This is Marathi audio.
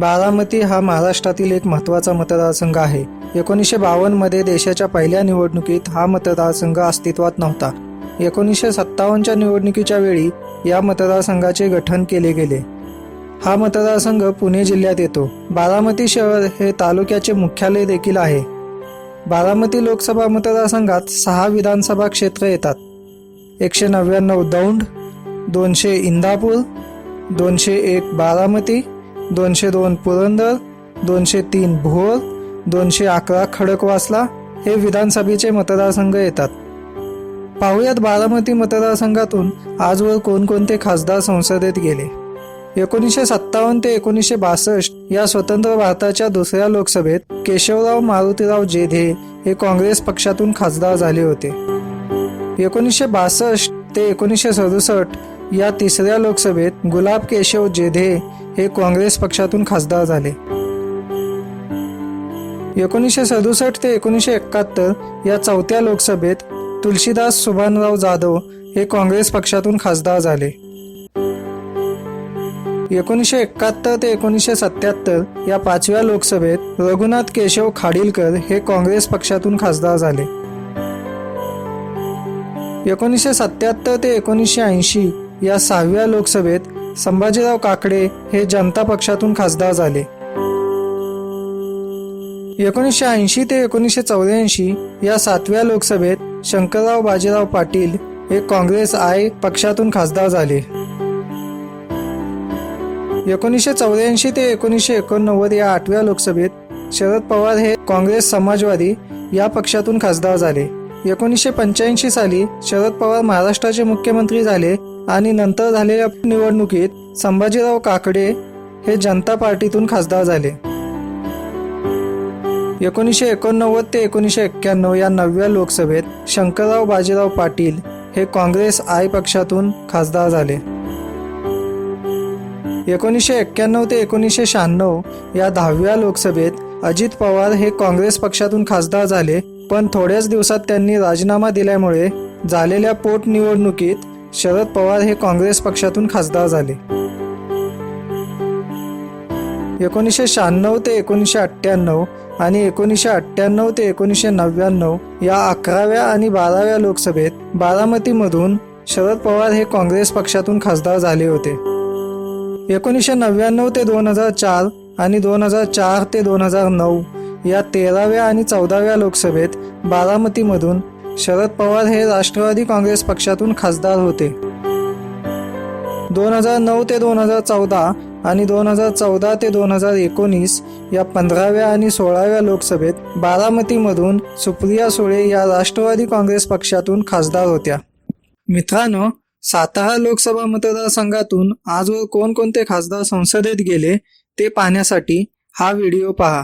बारामती हा महाराष्ट्रातील एक महत्त्वाचा मतदारसंघ आहे. एकोणीसशे बावन्नमध्ये देशाच्या पहिल्या निवडणुकीत हा मतदारसंघ अस्तित्वात नव्हता. एकोणीसशे सत्तावन्नच्या निवडणुकीच्या वेळी या मतदारसंघाचे गठन केले गेले. हा मतदारसंघ पुणे जिल्ह्यात येतो. बारामती शहर हे तालुक्याचे मुख्यालय देखील आहे. बारामती लोकसभा मतदारसंघात सहा विधानसभा क्षेत्र येतात. एकशे नव्याण्णव दौंड दोनशे इंदापूर दोनशे एक बारामती दोनशे दोन पुरंदर दोनशे तीन भोर दोनशे अकरा खडकवासला हे विधानसभेचे मतदारसंघ येतात. पाहुयात बारामती मतदारसंघातून आजवर कोणकोणते खासदार संसदेत गेले? एकोणीसशे सत्तावन्न ते एकोणीसशे बासष्ट या स्वतंत्र भारताच्या दुसऱ्या लोकसभेत केशवराव मारुतीराव जेधे हे काँग्रेस पक्षातून खासदार झाले होते. एकोणीसशे बासष्ट ते एकोणीसशे सदुसष्ट या तिसऱ्या लोकसभेत गुलाब केशव जेधे हे काँग्रेस पक्षातून खासदार झाले. एकोणीसशे सदुसष्ट ते एकोणीसशे एकाहत्तर या चौथ्या लोकसभेत तुलसीदास सुभानराव जाधव हे काँग्रेस पक्षातून खासदार झाले. एकोणीसशे एकाहत्तर ते एकोणीसशे सत्याहत्तर या पाचव्या लोकसभेत रघुनाथ केशव खाडीलकर हे काँग्रेस पक्षातून खासदार झाले. एकोणीसशे सत्याहत्तर ते एकोणीसशे ऐंशी या सहाव्या लोकसभेत संभाजीराव काकडे हे जनता पक्षातून खासदार झाले. एकोणीसशे ऐंशी ते एकोणीसशे चौऱ्याऐंशी या सातव्या लोकसभेत शंकरराव बाजीराव पाटील हे काँग्रेस आय पक्षातून खासदार झाले. एकोणीसशे चौऱ्याऐंशी ते एकोणीसशे एकोणनव्वद या आठव्या लोकसभेत शरद पवार हे काँग्रेस समाजवादी या पक्षातून खासदार झाले. एकोणीसशे पंच्याऐंशी साली शरद पवार महाराष्ट्राचे मुख्यमंत्री झाले आणि नंतर झालेल्या निवडणुकीत संभाजीराव काकडे हे जनता पार्टीतून खासदार झाले. एकोणीसशे एकोणनव्वद ते एकोणीसशे एक्क्याण्णव या नवव्या लोकसभेत शंकरराव बाजीराव पाटील हे काँग्रेस आय पक्षातून खासदार झाले. एकोणीसशे एक्क्याण्णव ते एकोणीसशे शहाण्णव या दहाव्या लोकसभेत अजित पवार हे काँग्रेस पक्षातून खासदार झाले पण थोड्याच दिवसात त्यांनी राजीनामा दिल्यामुळे झालेल्या पोटनिवडणुकीत शरद पवार हे काँग्रेस पक्षातून खासदार झाले. एकोणीसशे शहाण्णव ते एकोणीसशे अठ्ठ्याण्णव आणि एकोणीसशे अठ्ठ्याण्णव ते एकोणीसशे नव्याण्णव या अकराव्या आणि बाराव्या लोकसभेत बारामतीमधून शरद पवार हे काँग्रेस पक्षातून खासदार झाले होते. एकोणीसशे नव्याण्णव ते दोन हजार चार आणि दोन हजार चार ते दोन हजार नऊ या तेराव्या आणि चौदाव्या लोकसभेत बारामतीमधून शरद पवार हे राष्ट्रवादी काँग्रेस पक्षातून खासदार होते. दोन हजार नऊ ते दोन हजार चौदा आणि दोन हजार चौदा ते दोन हजार एकोणीस या पंधराव्या आणि सोळाव्या लोकसभेत बारामतीमधून सुप्रिया सुळे या राष्ट्रवादी काँग्रेस पक्षातून खासदार होत्या. मित्रांनो सातारा लोकसभा मतदारसंघातून आजवर कोणकोणते खासदार संसदेत गेले ते पाहण्यासाठी हा व्हिडिओ पहा.